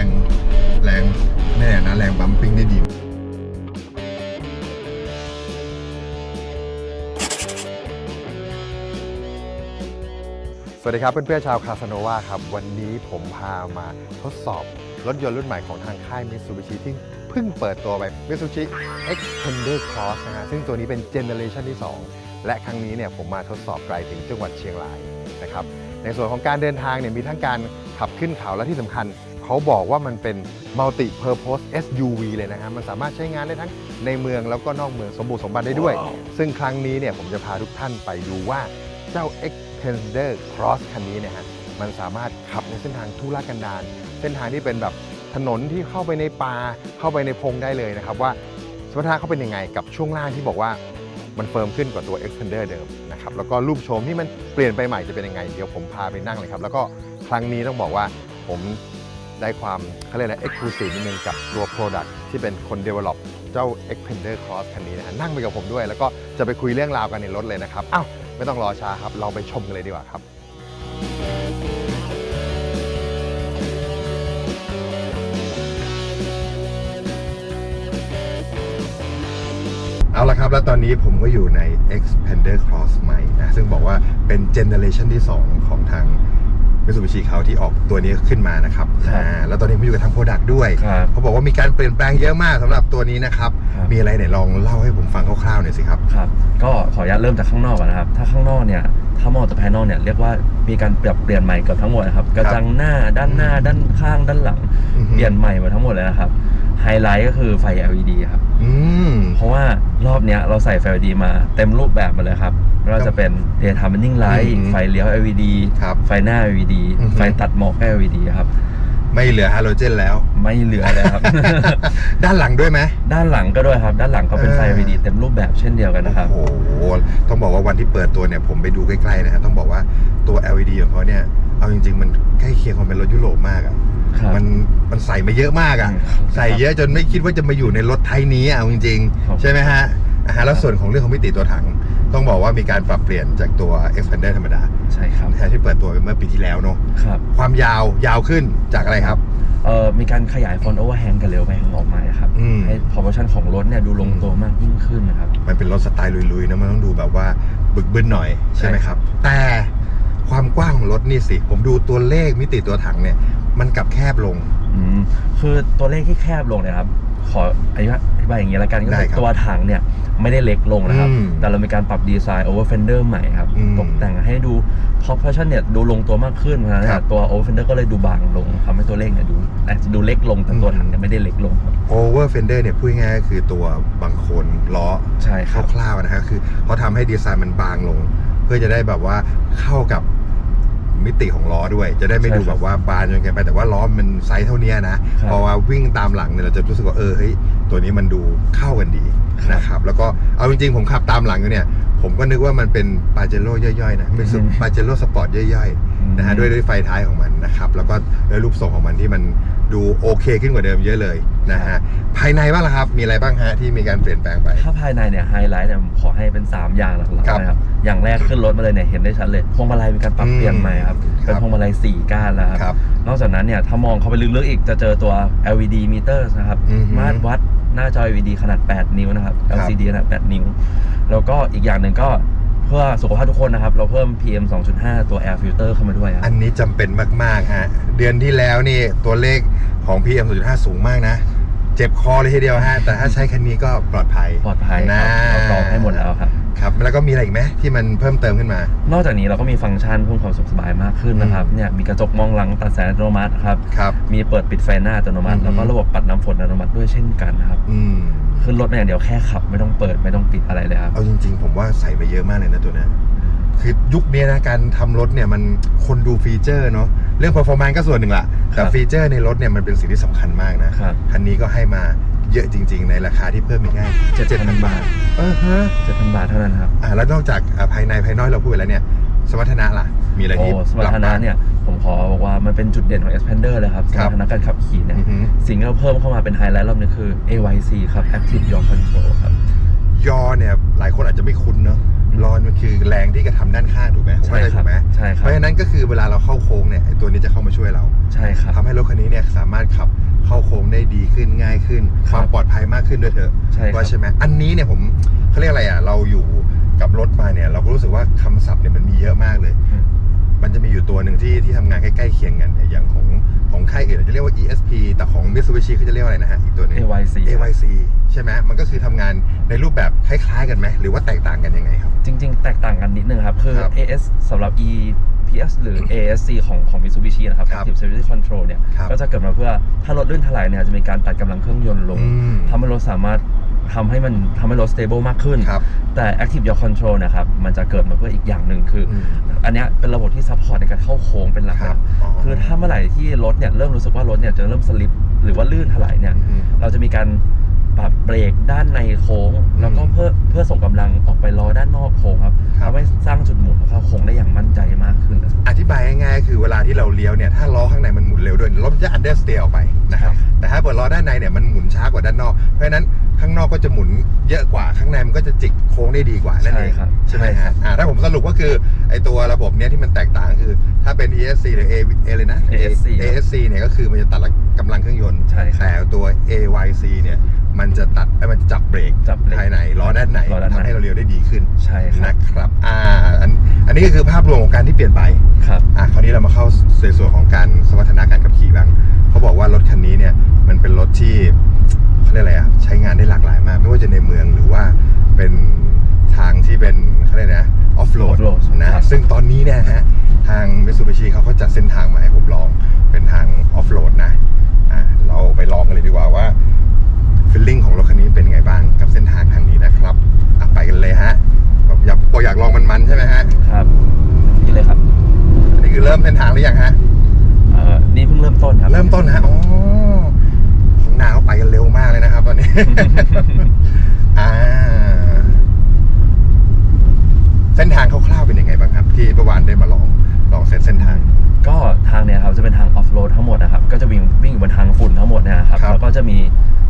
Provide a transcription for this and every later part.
ดีครับผมว่ารับแรงแรงแน่นะแรงบัมปิ้งได้ดีสวัสดีครับเพื่อนๆชาวคาสโนวาครับ วันนี้ผมพามาทดสอบรถยนต์รุ่นใหม่ของทางค่าย Mitsubishi ที่เพิ่งเปิดตัวไป Mitsubishi Xpander Cross นะฮะซึ่งตัวนี้เป็นเจเนอเรชันที่ 2 และครั้งนี้เนี่ยผมมาทดสอบไกลถึงจังหวัดเชียงรายนะครับในส่วนของการเดินทางเนี่ยมีทั้งการขับขึ้นเขาและที่สำคัญ เขาบอกว่ามันเป็น multi purpose SUV เลยนะฮะมันสามารถใช้งานได้ทั้งในเมืองแล้วก็นอกเมืองสมบูรณ์สมบัติได้ด้วย ซึ่งครั้งนี้เนี่ยผมจะพาทุกท่านไปดูว่าเจ้า Xpander Cross คันนี้เนี่ยฮะมันสามารถขับในเส้นทางทุรกันดารเส้นทางที่เป็นแบบถนนที่เข้าไปในป่าเข้าไปในพงได้เลยนะครับว่าสมรรถนะเขาเป็นยังไงกับช่วงล่างที่บอกว่ามันเฟิร์มขึ้นกว่าตัว Xpander เดิมนะครับแล้วก็รูปโฉมที่มันเปลี่ยนไปใหม่จะเป็นยังไง เดี๋ยวผมพาไปนั่งเลยครับ แล้วก็ครั้งนี้ต้องบอกว่าผม ได้ความเขาเรียกอะไร exclusive นิดนึงกับตัว product ที่เป็นคน develop เจ้า Xpander Cross คันนี้นะฮะนั่งไปกับผมด้วย แล้วก็จะไปคุยเรื่องราวกันในรถเลยนะครับอ้าวไม่ต้องรอช้าครับ เราไปชมกันเลยดีกว่าครับเอาละครับ แล้วตอนนี้ผมก็อยู่ใน Xpander Cross ใหม่นะ ซึ่งบอกว่าเป็นเจเนอเรชันที่ 2 ของทาง Mitsubishi เขาที่ออกตัวนี้ขึ้นมานะครับครับอ่าแล้วตอนนี้ผมอยู่กับทางโปรดักต์ด้วย ครับเขาบอกว่ามีการเปลี่ยนแปลงเยอะมากสำหรับตัวนี้นะครับ ครับ มีอะไรไหนลองเล่าให้ผมฟังคร่าวๆหน่อยสิครับ ครับ ก็ขออนุญาตเริ่มจากข้างนอกก่อนนะครับ ถ้าข้างนอกเนี่ย ถ้ามองจากภายนอกเนี่ยเรียกว่ามีการปรับเปลี่ยนใหม่เกือบทั้งหมดนะครับ กระจังหน้า ด้านหน้า ด้านข้าง ด้านหลัง อือฮึ เปลี่ยนใหม่หมดทั้งหมดเลยนะครับ ไฮไลท์ก็คือไฟ LED ครับ อืม เพราะว่ารอบเนี้ยเราใส่ไฟ LED มาเต็มรูปแบบมาเลยครับไม่ว่าจะเป็น daytime running light อือฮึไฟเลี้ยว LED ครับไฟหน้า LED อือฮึ ไฟตัดหมอกก็ LED ครับ ไม่เหลือฮาโลเจนแล้ว ไม่เหลือเลยครับ ด้านหลังด้วยไหม ด้านหลังก็ด้วยครับ ด้านหลังก็เป็นไฟ เออ LED เต็มรูปแบบเช่นเดียวกันนะครับ โอ้โห ต้องบอกว่าวันที่เปิดตัวเนี่ยผมไปดูใกล้ๆนะฮะต้องบอกว่าตัว LED ของเขาเนี่ย เอาจริง ๆ มันใกล้เคียงความเป็นรถยุโรปมากอะ ครับมันมันใส่มาเยอะมากอะอืมครับใส่เยอะจนไม่คิดว่าจะมาอยู่ในรถไทยนี้อะเอาจริงครับ ๆ ใช่ไหมฮะอ่าฮะแล้วส่วนของเรื่องของมิติตัวถัง ต้องบอกว่ามีการปรับเปลี่ยนจากตัว Expander ธรรมดาใช่ครับ นะฮะที่เปิดตัวไปเมื่อปีที่แล้วเนาะครับ ความยาวยาวขึ้นจากอะไรครับ เอ่อ มีการขยายฟอนต์โอเวอร์แฮงกับเร็วไปออกมาครับ อืม ให้พอร์ชั่นของรถเนี่ยดูลงตัวมากยิ่งขึ้นนะครับ มันเป็นรถสไตล์ลุยๆนะมันต้องดูแบบว่าบึกบึนหน่อยใช่ไหมครับ แต่ความกว้างของรถนี่สิ ผมดูตัวเลขมิติตัวถังเนี่ย มันกลับแคบลง อืมคือตัวเลขที่แคบลงเนี่ยครับ ขออธิบายอย่างนี้ละกันก็ได้คือครับตัวถังเนี่ยไม่ได้เล็กลงนะครับ อืมแต่เรามีการปรับดีไซน์โอเวอร์เฟนเดอร์ใหม่ครับ อืมตกแต่งให้ดูพอร์ชั่นเนี่ยดูลงตัวมากขึ้นเพราะฉะนั้นครัเนี่ยบ ตัวโอเวอร์เฟนเดอร์ก็เลยดูบางลงทำให้ตัวเลขเนี่ยดูอาจจะดูเล็กลงแต่ตัวถังเนี่ยไม่ได้เล็กลงครับ over fender เนี่ยพูดง่ายๆก็คือตัวบางโคนล้อใช่ครับ คร่าวๆนะฮะคือเขาทำให้ดีไซน์มันบางลง เพื่อจะได้แบบว่าเข้ากับ มิติของล้อด้วย จะได้ไม่ใช่ดูครับแบบว่าบานจนเกินไปแต่ว่าล้อมันไซส์เท่านี้นะครับพอว่าวิ่งตามหลังเนี่ยเราจะรู้สึกว่าเออเฮ้ยตัวนี้มันดูเข้ากันดีครับ นะครับแล้วก็เอาจริงๆผมขับตามหลังอยู่เนี่ย ผมก็นึกว่ามันเป็นปาเจโร่ย่อยๆนะเป็นอืมปาเจโร่สปอร์ตย่อยๆนะฮะอืมด้วยด้วยไฟท้ายของมันนะครับแล้วก็ด้วยรูปทรงของมันที่มันดูโอเคขึ้นกว่าเดิมเยอะเลยนะฮะภายในบ้างล่ะครับ มีอะไรบ้างฮะที่มีการเปลี่ยนแปลงไป ถ้าภายในเนี่ยไฮไลท์เนี่ยผมขอให้เป็น 3 อย่างหลักครับๆนะครับอย่างแรกขึ้นรถมาเลยเนี่ยเห็นได้ชัดเลยพวงมาลัยมีการปรับเปลี่ยนใหม่ครับอืมเป็นครับพวงมาลัย4ก้านแล้วคครัรับบนอกจากนั้นเนี่ยถ้ามองเข้าไปลึกๆอีกจะเจอตัว LED meter นะครับอือฮึมาตรวัด หน้าจอ LED ขนาด 8 นิ้วนะครับ ครับ LCD ขนาด 8 นิ้ว แล้วก็อีกอย่างหนึ่งก็เพื่อสุขภาพทุกคนนะครับ เราเพิ่ม PM 2.5 ตัว air filter เข้ามาด้วยครับ อันนี้จำเป็นมาก ๆ ฮะ เดือนที่แล้วนี่ตัวเลขของ PM 2.5 สูงมากนะ เจ็บคอเลยทีเดียวฮะ แต่ถ้าใช้คันนี้ก็ปลอดภัยปลอดภัยคนะรับเรากรองให้หมดแล้วครับ ครับแล้วก็มีอะไรอีกไหมที่มันเพิ่มเติมขึ้นมา นอกจากนี้เราก็มีฟังก์ชันเพิ่มความสะดวกสบายมากขึ้นนะครับอืมเนี่ยมีกระจกมองหลังตัดแสงอัตโนมัติครับครับ มีเปิดปิดไฟหน้าอัตโนมัติ อืม แล้วก็ระบบปัดน้ำฝนอัตโนมัติด้วยเช่นกันครับอืม ขึ้นรถมาอย่างเดียวแค่ขับ ไม่ต้องเปิดไม่ต้องปิดอะไรเลยครับเอาจริง ๆ ผมว่าใส่มาเยอะมากเลยนะตัวเนี้ย คือยุคนี้นะการทำรถเนี่ยมันคนดูฟีเจอร์เนาะเรื่อง performance ก็ส่วนหนึ่งละแต่ครับฟีเจอร์ในรถเนี่ยมันเป็นสิ่งที่สำคัญมากนะครับคันนี้ก็ให้มาเยอะจริง ๆ ในราคาที่เพิ่มอีกง่าย7,000บาทเออฮะ7,000บาทเท่านั้นครับอ่าแล้วนอกจากอ่าภายในภายนอกเราพูดไปแล้วเนี่ยสมรรถนะล่ะ มีอะไรโอ้ที่สมรรถนะเนี่ย ผมขอบอกว่ามันเป็นจุดเด่นของ Expander เลยครับสครัมบรรถนะการขับขี่เนี่ยอือหือสิ่งที่เราเพิ่มเข้ามาเป็นไฮไลท์รอบนี้คือ AYC ครับ Active Yaw Control ครับยอเนี่ย หลายคนอาจจะไม่คุ้นเนาะ รอนมันคือแรงที่กระทำด้านข้างถูกไหมผมใช่เข้าใจครัถูบกไหมใช่คเพรับราะฉะนั้นก็คือเวลาเราเข้าโค้งเนี่ยไอ้ตัวนี้จะเข้ามาช่วยเราใช่คครับทำให้รถคันนี้เนี่ยสามารถขับเข้าโค้งได้ดีขึ้นง่ายขึ้นครับความปลอดภัยมากขึ้นด้วยเถอะใช่ครับ ว่าใช่ไหมอันนี้เนี่ยผมเขาเรียกอะไรอะเราอยู่กับรถมาเนี่ยเราก็รู้สึกว่าคำศัพท์เนี่ยมันมีเยอะมากเลยอืมมันจะมีอยู่ตัวหนึ่งที่ที่ทำงานใกล้ๆเคียงกันเนี่ยอย่างของ ของค่ายอื่นอาจจะเรียกว่า ESP แต่ของ Mitsubishi เขาจะเรียกว่าอะไรนะฮะอีกตัวหนึง AYC ครับ AYC ใช่ไหมมันก็คือทำงานในรูปแบบคล้ายๆกันไหมหรือว่าแตกต่างกันยังไงครับ จริง ๆ แตกต่างกันนิดนึงครับ คือ ครับ AS สำหรับ EPS หรือ ASC ของของ Mitsubishi นะครับ ครับ Active Stability Control เนี่ย ครับก็จะเกิดมาเพื่อถ้ารถลื่นถลายเนี่ยจะมีการตัดกำลังเครื่องยนต์ลงอืม ทำให้รถสามารถ ทำให้มันทำให้รถ stable มากขึ้น ครับ แต่ Active Yaw Control นะครับ มันจะเกิดมาเพื่ออีกอย่างหนึ่งคืออม อันเนี้ยเป็นระบบที่ซัพพอร์ตในการเข้าโค้งเป็นหลักครับนะอ๋อคือถ้าเมื่อไหร่ที่รถเนี่ยเริ่มรู้สึกว่ารถเนี่ยจะเริ่มสลิปหรือว่าลื่นถลายเนี่ย อืม เราจะมีการปรับเบรกด้านในโค้ง แล้วก็อืมเพื่อเพื่อส่งกำลังออกไปล้อด้านนอกโค้งครับครับ ทำให้สร้างจุดหมุนเข้าโค้งได้อย่างมั่นใจมากขึ้นนะครับ อธิบายง่ายๆคือเวลาที่เราเลี้ยวเนี่ยถ้าล้อข้างในมันหมุนเร็วด้วยรถมันจะ understeer ออกไปนะครับใช่แต่ถ้าเปิดล้อด้านในเนี่ยมันหมุนช้ากว่าด้านนอก เพราะฉะนั้น ข้างนอกก็จะหมุนเยอะกว่าข้างในมันก็จะจิกโค้งได้ดีกว่านั่นเองใช่ครับใช่ไหมใช่ครัฮะบอ่าถ้าผมสรุปก็คือไอตัวระบบเนี้ยที่มันแตกต่างคือ ถ้าเป็น ESC หรือ A A เลยนะ ASC ครับ ASC เนี่ยก็คือมันจะตัดกำลังเครื่องยนต์ใช่ครับแต่ตัว AYC เนี่ยมันจะตัดเอ้ยมันจะจับเบรกจับเบรกภายในล้อด้านในล้อด้านใน ทำให้เราเลี้ยวได้ดีขึ้นใช่ครับนะครับอ่าอันอันนี้ก็คือภาพรวมของการที่เปลี่ยนไป ครับ อะคราวนี้เรามาเข้าในส่วนของการสมรรถนะการขับขี่บ้างเขาบอก ซึ่งตอนนี้เนี่ยฮะทาง Mitsubishi เขาก็จัดเส้นทางมาให้ผมลองเป็นทางออฟโรดนะอะเราไปลองกันเลยดีกว่าว่าฟีลลิ่งของรถคันนี้เป็นยังไงบ้างกับเส้นทางทางนี้นะครับอะไปกันเลยฮะแบบอยากบอกอยากลองมันๆใช่ไหมฮะครับนี่เลยครับอันนี้คือเริ่มเส้นทางหรือยังฮะเอ่อนี่เพิ่งเริ่มต้นครับเริ่มต้นนะฮะอ๋อของหน้าเขาไปกันเร็วมากเลยนะครับ ตอนนี้ อ่าเส้นทางคร่าวๆเป็นยังไงบ้างครับ ที่ประวานได้มาลองลองเซตเส้นทาง ก็ทางเนี่ยครับจะเป็นทางออฟโรดทั้งหมดนะครับ ก็จะวิ่งวิ่งอยู่บนทางฝุ่นทั้งหมดเนยนะครับ ครับแล้วก็จะมี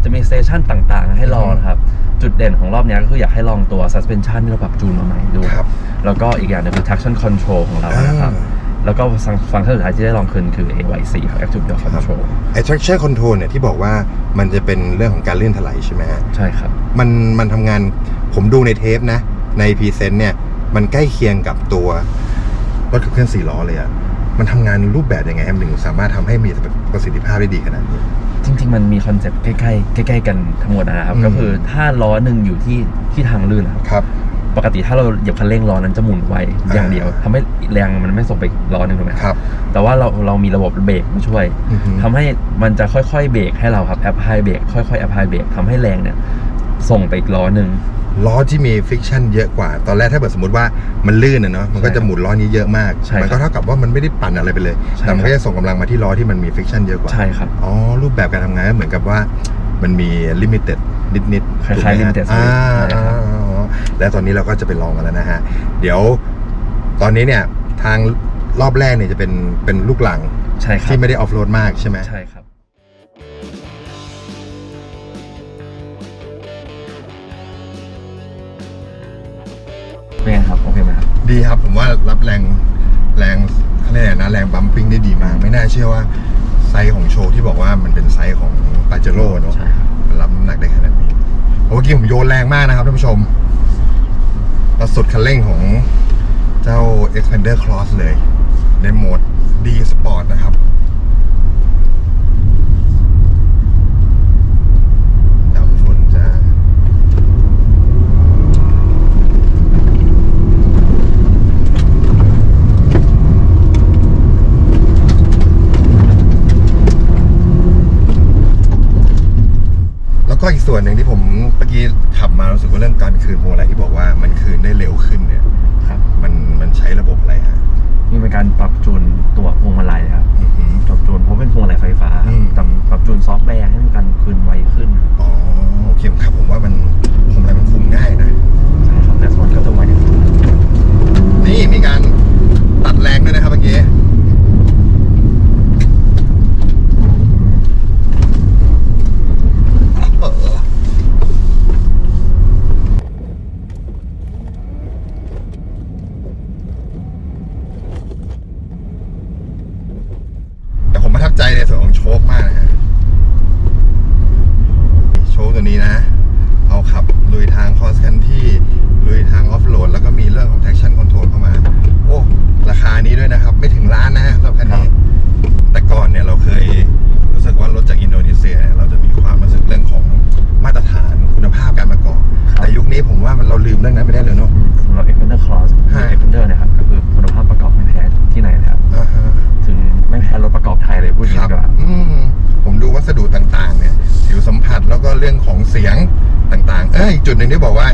จะมีสเตชันต่างๆ ให้ลองอือฮึนะครับ จุดเด่นของรอบเนี้ยก็คืออยากให้ลองตัว suspension ที่เราปรับจูนมาใหม่ดูครับ แล้วก็อีกอย่างหนึงคือ traction control ของเรานะครับอ่าแล้วก็ฟังฟังก์ชันสุดท้ายที่ได้ลองคืนคือ AYC ครับ Active Yaw Control ไอ้ traction control เนี่ยที่บอกว่ามันจะเป็นเรื่องของการเลื่อนถลายใช่ไหมฮะ ใช่ครับ มันมันทำงานผมดูในเทปนะ ในพรีเซนต์เนี่ย มันใกล้เคียงกับตัวรถขับเคลื่อนสี่ล้อเลยอะมันทำงานรูปแบบยังไงให้มันถึงสามารถทำให้มีประสิทธิภาพได้ดีขนาดนี้ จริง ๆ มันมีคอนเซ็ปต์ใกล้ๆใกล้ ๆ กันทั้งหมดนะครับ อืม ก็คือถ้าล้อหนึ่งอยู่ที่ที่ทางลื่นนะครับ ครับ ปกติถ้าเราเหยียบคันเร่งล้อนั้นจะหมุนไวอย่างเดียวอ่า ทำให้แรงมันไม่ส่งไปล้อหนึ่งถูกไหมครับ แต่ว่าเราเรามีระบบเบรกมาช่วยอือฮึ ทำให้มันจะค่อยๆเบรกให้เราครับแอปไฮเบรกค่อยๆแอปไฮเบรกทำให้แรงเนี่ยส่งไปอีกล้อหนึ่ง ล้อที่มีฟิกชันเยอะกว่า ตอนแรกถ้าเกิดสมมติว่ามันลื่นอะเนาะมันก็จะหมุนล้อนี้เยอะมาก ใช่ครับมัก็เท่ากับว่ามันไม่ได้ปั่นอะไรไปเลย ใช่แต่มันครับก็จะส่งกำลังมาที่ล้อที่มันมีฟิกชันเยอะกว่า ใช่ครับ อ๋อ รูปแบบการทำงานก็เหมือนกับว่ามันมีลิมิเต็ดนิดๆคล้ายๆถูกไหมฮะ limited อ่าใช่ครับอ่าแล้วตอนนี้เราก็จะไปลองกันแล้วนะฮะ เดี๋ยวตอนนี้เนี่ยทางรอบแรกเนี่ยจะเป็นเป็นลูกหลังใช่ครับที่ไม่ได้ออฟโรดมากใช่ไหม ใช่ครับ เป็นไงครับโอเคไหมครับดีครับผมว่ารับแรงแรงเขาเรียกอะไรนะแรงบัมปิ้งได้ดีมาก ไม่น่าเชื่อว่าไซส์ของโชว์ที่บอกว่ามันเป็นไซส์ของปาเจโร่เนอะใช่ครับมันรับน้ำหนักได้ขนาดนี้เมื่อกี้ผมโยนแรงมากนะครับท่านผู้ชมเราสุดคันเร่งของเจ้า Expander Cross เลย ในโหมด D Sport นะครับดำฝุ่นจ้า แล้ว ก็อีกส่วนหนึ่งที่ผมเมื่อกี้ขับมารู้สึกว่าเรื่องการคืนพวงมาลัยที่บอกว่ามันคืนได้เร็วขึ้นเนี่ยครับ มันมันใช้ระบบอะไรฮะ นี่เป็นการปรับจูนตัวพวงมาลัยครับอือหือ ปรับจูนเพราะเป็นพวงมาลัยไฟฟ้าอืมแต่ปรับจูนซอฟต์แวร์ให้มีการคืนไวขึ้น อ๋อโอเคครับผมว่ามันพวงมาลัยมันคุมง่ายนะ ใช่ครับและสปอนก็จะไวขึ้น นี่มีการตัดแรงด้วยนะครับเมื่อกี้เออแต่ผม ประทั บใจในส่วนของโชคมากนะฮะโชคตัวนี้นะ เอาขับลุยทางคอสคันที่ลุยทางออฟโหลดแล้วก็มีเรื่องของ traction control เข้ามา โอ้ ราคานี้ด้วยนะครับ ไม่ถึงล้านนะฮะสำหรับคันนี้ แต่ก่อนเนี่ยเราเคยรู้สึกว่ารถจากอินโดนีเซียเนี่ยเราจะมีความรู้สึกเรื่องของมาตรฐานคุณภาพการประกอบครับแต่ยุคนี้ผมว่ามันเราลืมเรื่องนั้นไปได้เลยเนาะสำหรับ Xpander Cross หรือฮะ Xpander เนะครับก็คือคุณภาพประกอบไม่แพ้ที่ไหนนะครับ สดุต่างๆเนี่ยผิวสัมผัสแล้วก็เรื่องของเสียงต่างๆ เอ้ยอีกจุดหนึ่งที่บอกว่า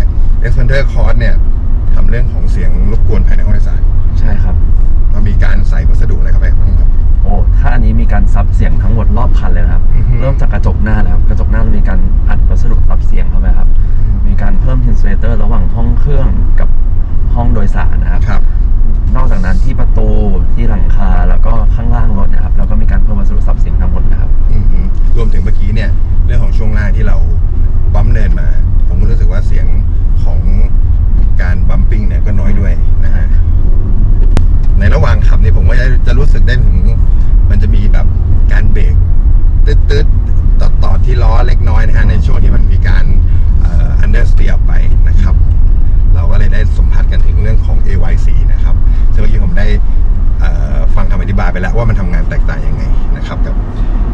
Xpander Cross เนี่ยทำเรื่องของเสียงรบกวนภายในห้องโดยสารใช่ครับเรามีการใส่วัสดุอะไรเข้าไปบ้างครับ โอ้ถ้าอันนี้มีการซับเสียงทั้งหมดรอบคันเลยนะครับ อือฮึ เริ่มจากกระจกหน้าเลยครับ กระจกหน้าเรามีการอัดวัสดุซับเสียงเข้าไปครับ มีการเพิ่ม insulator ระหว่างห้องเครื่องกับห้องโดยสารนะครับ ครับ นอกจากนั้นที่ประตูที่หลังคาแล้วก็ข้างล่างรถนะครับ แล้วก็มีการเพิ่มวัสดุซับเสียงทั้งหมดนะครับ อืมรวมถึงเมื่อกี้เนี่ยเรื่องของช่วงล่างที่เราบัมป์เนินมา ผมก็รู้สึกว่าเสียงของการบัมปิ้งเนี่ยก็น้อยด้วยนะฮะในระหว่างขับเนี่ยผมก็จะจะรู้สึกได้ถึงมันจะมีแบบการเบรกตืดๆต่อต่อที่ล้อเล็กน้อยนะฮะในช่วงที่มันมีการอันเดอร์สเตียไปนะครับ เราก็เลยได้สัมผัสกันถึงเรื่องของ AYC บายไปแล้วว่ามันทำงานแตกต่างยังไงนะครับกับ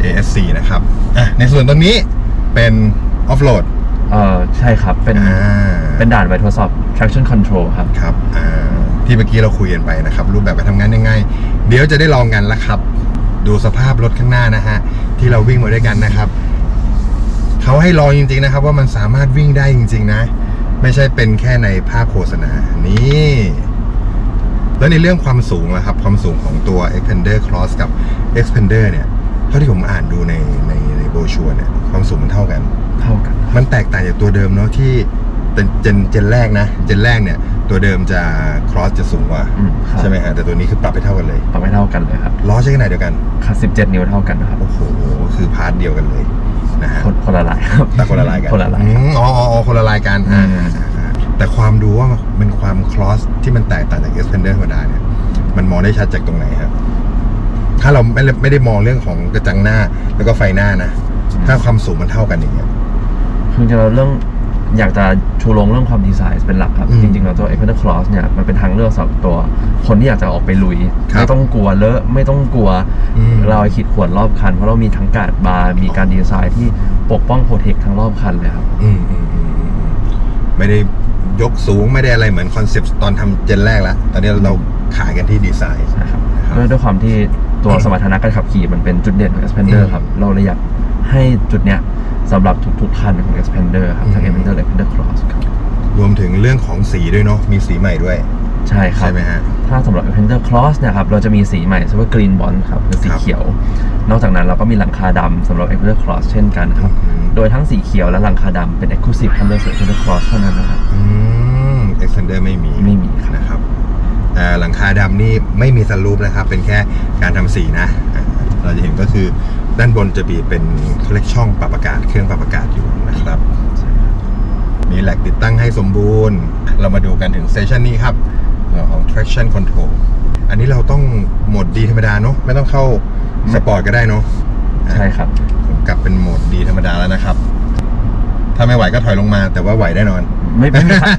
ASC นะครับอะในส่วนตรงนี้เป็นออฟโหลดเออใช่ครับ เป็น อ่าเป็นด่านไว้ทดสอบ traction control ครับ ครับอ่าที่เมื่อกี้เราคุยกันไปนะครับ รูปแบบการทำงานยังไง เดี๋ยวจะได้ลองกันแล้วครับ ดูสภาพรถข้างหน้านะฮะที่เราวิ่งมาด้วยกันนะครับ เขาให้ลองจริงๆนะครับ ว่ามันสามารถวิ่งได้จริง ๆ นะ ไม่ใช่เป็นแค่ในภาพโฆษณานี่ แล้วในเรื่องความสูงนะครับ ความสูงของตัว Expander Cross กับ Expander เนี่ย เท่าที่ผมอ่านดูในในในโบรชัวร์เนี่ย ความสูงมันเท่ากัน เท่ากัน มันแตกต่างจากตัวเดิมเนาะที่เป็นเจนเจนแรกนะ เจนแรกเนี่ย ตัวเดิมจะ cross จะสูงกว่า อืมครับ ใช่ไหมฮะแต่ตัวนี้คือปรับไปเท่ากันเลยปรับไม่เท่ากันเลยครับล้อใช้ขนาดเดียวกันคัด17 นิ้วเท่ากันนะครับโอ้โห คือพาร์ทเดียวกันเลยนะฮะคนคนละลายครับ แต่คนละลายกันคนละลาย อืครับมอ๋ออ๋ออ๋อคนละลายกันอ่าอืม อ่าอ่า แต่ความดูว่ามันความ cross ที่มันแตกต่างจาก expander ธรรมดาเนี่ยมันมองได้ชัดจากตรงไหนครับ ถ้าเราไม่ได้ไม่ได้มองเรื่องของกระจังหน้าแล้วก็ไฟหน้านะ ถ้าความสูงมันเท่ากันอย่างเงี้ย คือจะเรื่องอยากจะชูโรงเรื่องความดีไซน์เป็นหลักครับ อืมจริงๆแล้วตัว Xpander Cross เนี่ยมันเป็นทางเลือกสำหรับตัว คนที่อยากจะออกไปลุย ครับไม่ต้องกลัวเลอะไม่ต้องกลัวอืมรอยขีดข่วนรอบคัน เพราะเรามีทั้งการ์ดบาร์มีการดีไซน์ที่ปกป้องโปรเทคทั้งรอบคันเลยครับ อืมอืมอืมอืมอืมไม่ได้ ยกสูงไม่ได้อะไรเหมือนคอนเซปต์ตอนทำเจนแรกแล้ว ตอนนี้เราขายกันที่ดีไซน์ นะครับนะครับด้วยด้วยความที่ตัวสมรรถนะการขับขี่มันเป็นจุดเด่นของ Expander อืมครับ เราเลยอยากให้จุดเนี้ยสำหรับทุกๆคันของ Expander ครับทั้ง อืม Expander และ Expander Cross ครับรวมถึงเรื่องของสีด้วยเนาะมีสีใหม่ด้วย ใช่ครับ ใช่ไหมฮะ ถ้าสำหรับ Expander Cross เนะครับ เราจะมีสีใหม่ชื่อว่า Green Bond ครับคือสีครับ เขียว นอกจากนั้นเราก็มีหลังคาดำสำหรับ Expander Cross เช่นกันครับอืมโดยทั้งสีเขียวและหลังคาดำเป็น Exclusive Color ของ Expander Cross เท่านั้นนะครับ อืม extender ไม่มีไม่มีครับ นะครับแต่หลังคาดำนี่ไม่มีสลูปนะครับ เป็นแค่การทำสีนะอ่าเราจะเห็นก็คือด้านบนจะมีเป็นเขาเรียกช่องปรับอากาศเครื่องปรับอากาศอยู่นะครับ มีแหลกติดตั้งให้สมบูรณ์ เรามาดูกันถึงสเตชันนี้ครับเรื่อง ของ traction control อันนี้เราต้องโหมดดีธรรมดาเนาะไม่ต้องเข้าสปอร์ตก็ได้เนาะใช่ครับผมกลับเป็นโหมดดีธรรมดาแล้วนะครับ ถ้าไม่ไหวก็ถอยลงมา แต่ว่าไหวแน่นอน ไม่ไม่มีคัน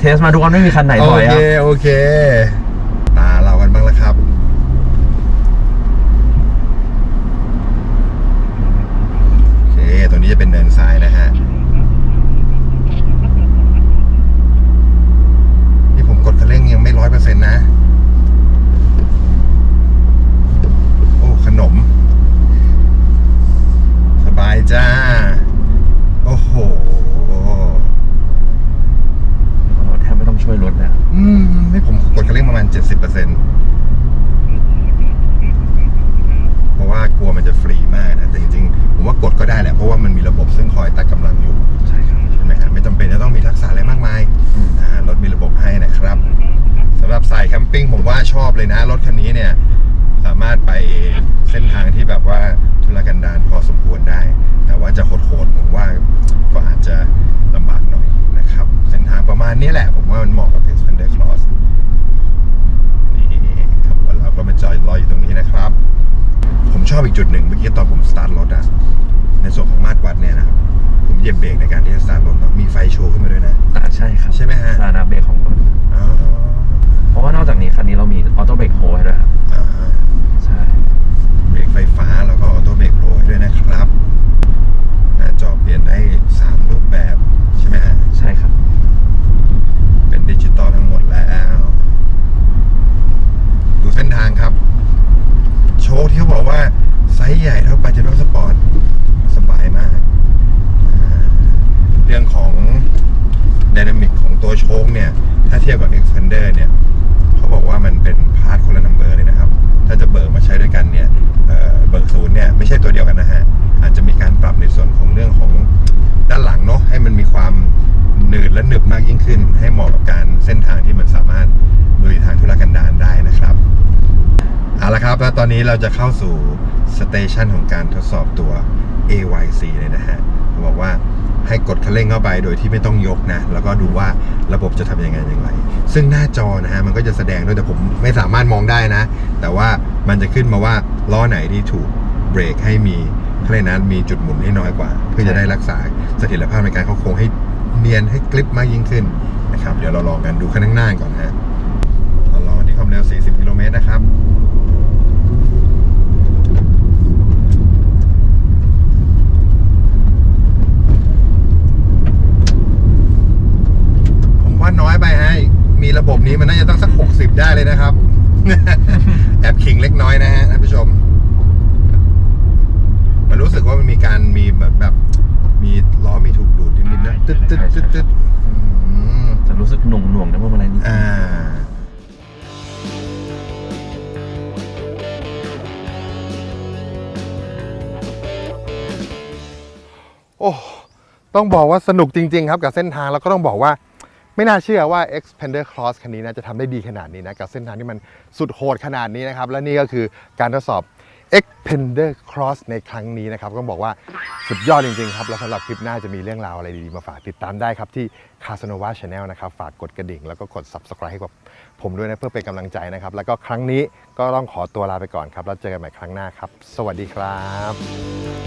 เทสมาทุกวันไม่มีคันไหนโอถอยเคครับโอเค ตาเรากันบ้างแล้วครับ โอเค ตัวนี้จะเป็นเนินทรายนะฮะ นี่ผมกดคันเร่งยังไม่ร้อยเปอร์เซ็นต์นะ โอ้ ขนม สบายจ้า โอ้โห แทบไม่ต้องช่วยรถเลยครับ อืมนี่ผม กดคันเร่งประมาณ 70%เพราะว่ากลัวมันจะฟรีมากนะแต่จริงๆ ผมว่ากดก็ได้แหละ เพราะว่ามันมีระบบซึ่งคอยตัดกำลังอยู่ ใช่ครับใช่ไหมฮะไม่จำเป็นจะต้องมีทักษะอะไรมากมายอืมอ่ารถมีระบบให้นะครับสำหรับสายแคมปิ้งผมว่าชอบเลยนะ รถคันนี้เนี่ย สามารถไปเส้นทางที่แบบว่าทุรกันดารพอสมควรได้ แต่ว่าจะโหดๆผมว่าก็อาจจะลำบากหน่อยนะครับ เส้นทางประมาณนี้แหละ ผมว่ามันเหมาะกับ Expander Cross นี่ค รับเราก็มาจอยรออยู่ตรงนี้นะครับขอบอีกจุดหนึ่งเมื่อกี้ตอนผมสตาร์ทรถอะในส่วนของมาตรวัดเนี่ยนะครับผมเหยียบเบรกในการที่จะสตาร์ทรถเนาะมีไฟโชว์ขึ้นมาด้วยนะอ่าใช่ครับใช่ไหมฮะสถานะเบรกของรถอ๋อเพราะว่านอกจากนี้คันนี้เรามีออโต้เบรกโฮให้ด้วยครับอ่าฮะใช่เบรกไฟฟ้าแล้วก็ออโต้เบรกโปรให้ด้วยนะครับหน้าจอเปลี่ยนได้3รูปแบบใช่ไหมฮะใช่ครับ เป็นดิจิตอลทั้งหมดแล้วดู เส้นทางครับ โชว์ที่เขาบอกว่า ไซส์ใหญ่เท่าปาเจโร่สปอร์ตสบายมาก เรื่องของด y นามิกของตัวโชคเนี่ย ถ้าเทียบกับ Expander เนี่ย เขาบอกว่ามันเป็นพาร์ทคนละนัมเบอร์เลยนะครับ ถ้าจะเบิกมาใช้ด้วยกันเนี่ยเอ่อเบิกศูนย์เนี่ย ไม่ใช่ตัวเดียวกันนะฮะ อาจจะมีการปรับในส่วนของเรื่องของด้านหลังเนาะให้มันมีความหนืดและหนึบมากยิ่งขึ้น ให้เหมาะกับการเส้นทางที่มันสามารถลุยทางธุรกันดาร เอาละครับแล้วตอนนี้เราจะเข้าสู่สเตชันของการทดสอบตัว AYC เลยนะฮะบอกว่าให้กดคันเร่งเข้าไปโดยที่ไม่ต้องยกนะ แล้วก็ดูว่าระบบจะทำยังไงอย่างไร ซึ่งหน้าจอนะฮะมันก็จะแสดงด้วยแต่ผมไม่สามารถมองได้นะ แต่ว่ามันจะขึ้นมาว่าล้อไหนที่ถูกเบรกให้มีเขาเรียกนะมีจุดหมุนให้น้อยกว่า เพื่อจะได้รักษาเสถียรภาพในการเข้าโค้งให้เนียนให้กริปมากยิ่งขึ้นนะครับ เดี๋ยวเราลองกันดูข้างหน้าก่อนนะฮะเราลองที่ความเร็ว 40 กิโลเมตรนะครับ ผมว่าน้อยไปฮะ มี ระบบนี้มันน่าจะต้องสัก 60 ได้เลยนะครับ แอบขิงเล็กน้อยนะฮะท่านผู้ชม มันรู้สึกว่ามันมีการมีแบบแบบ มีล้อมีถูกดูดนิดๆนะตึ๊ดตึ๊ดตึ๊ดตึ๊ดอืมจะรู้สึกหน่วงหน่วงๆนะพวกอะไรนี่อ่าโอ้ต้องบอกว่าสนุกจริง ๆ ครับกับเส้นทางแล้วก็ต้องบอกว่า ไม่น่าเชื่อว่า Xpander Cross คันนี้นะจะทำได้ดีขนาดนี้นะกับเส้นทางที่มันสุดโหดขนาดนี้นะครับและนี่ก็คือการทดสอบ Xpander Cross ในครั้งนี้นะครับก็บอกว่าสุดยอดจริงๆครับ แล้วสำหรับคลิปหน้าจะมีเรื่องราวอะไรดีๆ มาฝากติดตามได้ครับที่ Casanova Channel นะครับ ฝากกดกระดิ่ง แล้วก็กด Subscribe ให้กับผมด้วยนะเพื่อเป็นกำลังใจนะครับ แล้วก็ครั้งนี้ก็ต้องขอตัวลาไปก่อนครับ แล้วเจอกันใหม่ครั้งหน้าครับ สวัสดีครับ